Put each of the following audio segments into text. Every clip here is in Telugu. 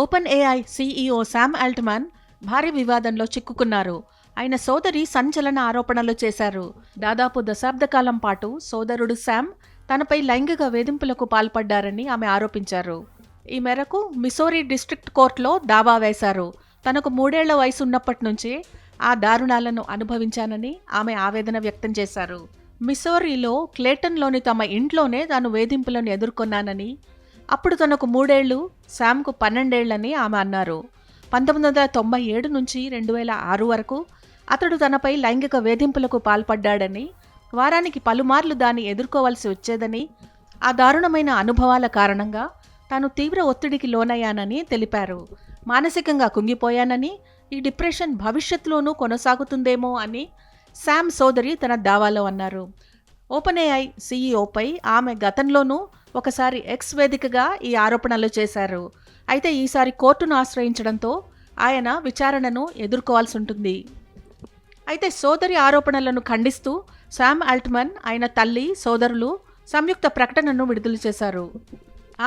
Open AI CEO Sam Altman భారీ వివాదంలో చిక్కుకున్నారు. ఆయన సోదరి సంచలన ఆరోపణలు చేశారు. దాదాపు దశాబ్ద కాలం పాటు సోదరుడు శామ్ తనపై లైంగిక వేధింపులకు పాల్పడ్డారని ఆమె ఆరోపించారు. ఈ మేరకు మిసోరీ డిస్ట్రిక్ట్ కోర్టులో దావా వేశారు. తనకు మూడేళ్ళ వయసు ఉన్నప్పటి నుంచి ఆ దారుణాలను అనుభవించానని ఆమె ఆవేదన వ్యక్తం చేశారు. మిసోరీలో క్లేటన్లోని తమ ఇంట్లోనే తాను వేధింపులను ఎదుర్కొన్నానని అప్పుడు తనకు మూడేళ్ళు శామ్కు పన్నెండేళ్ళని ఆమె అన్నారు. పంతొమ్మిది వందల తొంభై ఏడు నుంచి రెండు వేల ఆరు వరకు అతడు తనపై లైంగిక వేధింపులకు పాల్పడ్డాడని వారానికి పలుమార్లు దాన్ని ఎదుర్కోవాల్సి వచ్చేదని ఆ దారుణమైన అనుభవాల కారణంగా తాను తీవ్ర ఒత్తిడికి లోనయ్యానని తెలిపారు. మానసికంగా కుంగిపోయానని ఈ డిప్రెషన్ భవిష్యత్తులోనూ కొనసాగుతుందేమో అని శామ్ సోదరి తన దావాలో అన్నారు. ఓపెన్ ఏఐ సీఈఓపై ఆమె గతంలోనూ ఒకసారి ఎక్స్ వేదికగా ఈ ఆరోపణలు చేశారు. అయితే ఈసారి కోర్టును ఆశ్రయించడంతో ఆయన విచారణను ఎదుర్కోవాల్సి ఉంటుంది. అయితే సోదరి ఆరోపణలను ఖండిస్తూ శామ్ ఆల్ట్మన్ ఆయన తల్లి సోదరులు సంయుక్త ప్రకటనను విడుదల చేశారు.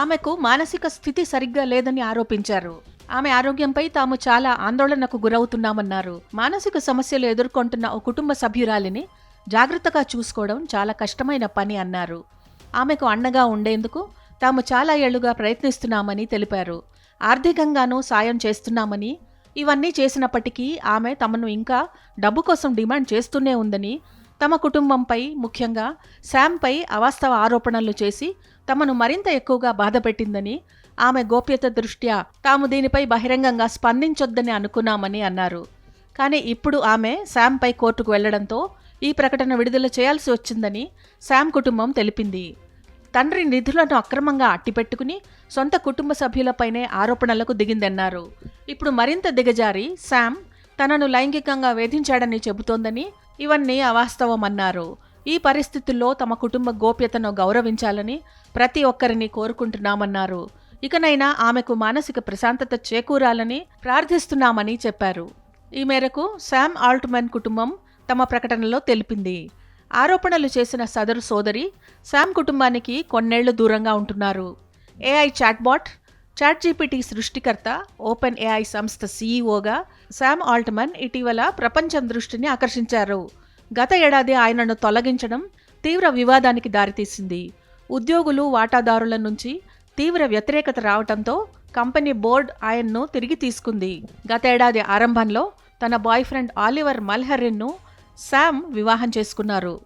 ఆమెకు మానసిక స్థితి సరిగ్గా లేదని ఆరోపించారు. ఆమె ఆరోగ్యంపై తాము చాలా ఆందోళనకు గురవుతున్నామన్నారు. మానసిక సమస్యలు ఎదుర్కొంటున్న ఓ కుటుంబ సభ్యురాలిని జాగ్రత్తగా చూసుకోవడం చాలా కష్టమైన పని అన్నారు. ఆమెకు అండగా ఉండేందుకు తాము చాలా ఏళ్ళుగా ప్రయత్నిస్తున్నామని తెలిపారు. ఆర్థికంగానూ సాయం చేస్తున్నామని ఇవన్నీ చేసినప్పటికీ ఆమె తమను ఇంకా డబ్బు కోసం డిమాండ్ చేస్తూనే ఉందని తమ కుటుంబంపై ముఖ్యంగా శాంపై అవాస్తవ ఆరోపణలు చేసి తమను మరింత ఎక్కువగా బాధపెట్టిందని ఆమె గోప్యత దృష్ట్యా తాము దీనిపై బహిరంగంగా స్పందించొద్దని అనుకున్నామని అన్నారు. కానీ ఇప్పుడు ఆమె శాంపై కోర్టుకు వెళ్ళడంతో ఈ ప్రకటన విడుదల చేయాల్సి వచ్చిందని శామ్ కుటుంబం తెలిపింది. తండ్రి నిధులను అక్రమంగా అట్టిపెట్టుకుని సొంత కుటుంబ సభ్యులపైనే ఆరోపణలకు దిగిందన్నారు. ఇప్పుడు మరింత దిగజారి శామ్ తనను లైంగికంగా వేధించాడని చెబుతోందని ఇవన్నీ అవాస్తవమన్నారు. ఈ పరిస్థితుల్లో తమ కుటుంబ గోప్యతను గౌరవించాలని ప్రతి ఒక్కరిని కోరుకుంటున్నామన్నారు. ఇకనైనా ఆమెకు మానసిక ప్రశాంతత చేకూరాలని ప్రార్థిస్తున్నామని చెప్పారు. ఈ మేరకు శామ్ ఆల్ట్మన్ కుటుంబం తమ ప్రకటనలో తెలిపింది. ఆరోపణలు చేసిన సదరు సోదరి శామ్ కుటుంబానికి కొన్నేళ్ళు దూరంగా ఉంటున్నారు. ఏఐ చాట్బాట్ చాట్ జీపీటీ సృష్టికర్త ఓపెన్ ఏఐ సంస్థ సీఈఓగా శామ్ ఆల్ట్మన్ ఇటీవల ప్రపంచం దృష్టిని ఆకర్షించారు. గత ఏడాది ఆయనను తొలగించడం తీవ్ర వివాదానికి దారితీసింది. ఉద్యోగులు వాటాదారుల నుంచి తీవ్ర వ్యతిరేకత రావడంతో కంపెనీ బోర్డ్ ఆయన్ను తిరిగి తీసుకుంది. గతేడాది ఆరంభంలో తన బాయ్ ఫ్రెండ్ ఆలివర్ మల్హరిన్ను శామ్ వివాహం చేసుకున్నారు.